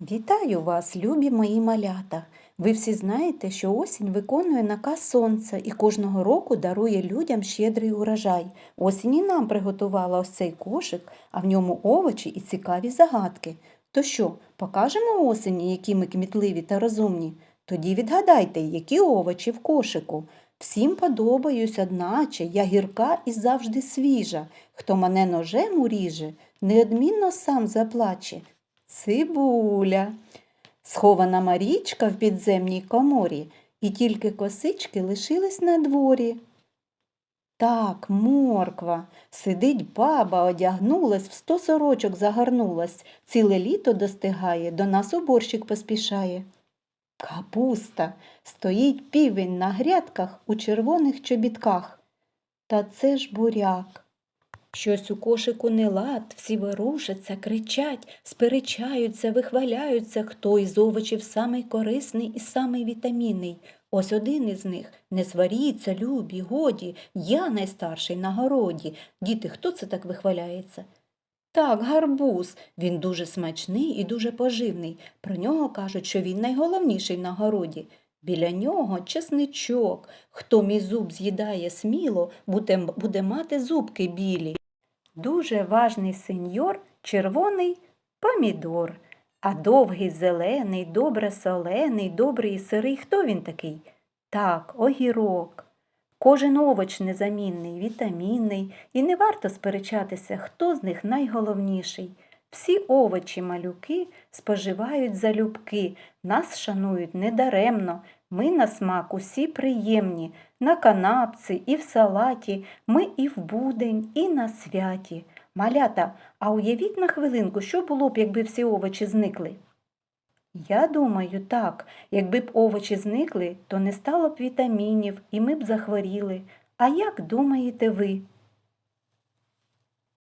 Вітаю вас, любі мої малята! Ви всі знаєте, що осінь виконує наказ сонця і кожного року дарує людям щедрий урожай. Осінь і нам приготувала ось цей кошик, а в ньому овочі і цікаві загадки. То що, покажемо осені, які ми кмітливі та розумні? Тоді відгадайте, які овочі в кошику. Всім подобаюсь, одначе я гірка і завжди свіжа. Хто мене ножем уріже, неодмінно сам заплаче. Цибуля. Схована Марічка в підземній коморі, і тільки косички лишились на дворі. Так, морква. Сидить баба, одягнулась, в сто сорочок загорнулась, ціле літо достигає, до нас у борщик поспішає. Капуста. Стоїть півень на грядках у червоних чобітках. Та це ж буряк. Щось у кошику не лад, всі ворушаться, кричать, сперечаються, вихваляються, хто із овочів самий корисний і самий вітамінний. Ось один із них. Не сваріться, любі, годі, я найстарший на городі. Діти, хто це так вихваляється? Так, гарбуз. Він дуже смачний і дуже поживний. Про нього кажуть, що він найголовніший на городі. Біля нього чесничок. Хто мій зуб з'їдає сміло, буде, буде мати зубки білі. Дуже важний сеньор червоний помідор. А довгий зелений, добре солений, добрий і сирий. Хто він такий? Так, огірок. Кожен овоч незамінний, вітамінний, і не варто сперечатися, хто з них найголовніший. Всі овочі малюки споживають залюбки, нас шанують недаремно. Ми на смак усі приємні, на канапці і в салаті, ми і в будень, і на святі. Малята, а уявіть на хвилинку, що було б, якби всі овочі зникли? Я думаю, так, якби б овочі зникли, то не стало б вітамінів і ми б захворіли. А як думаєте ви?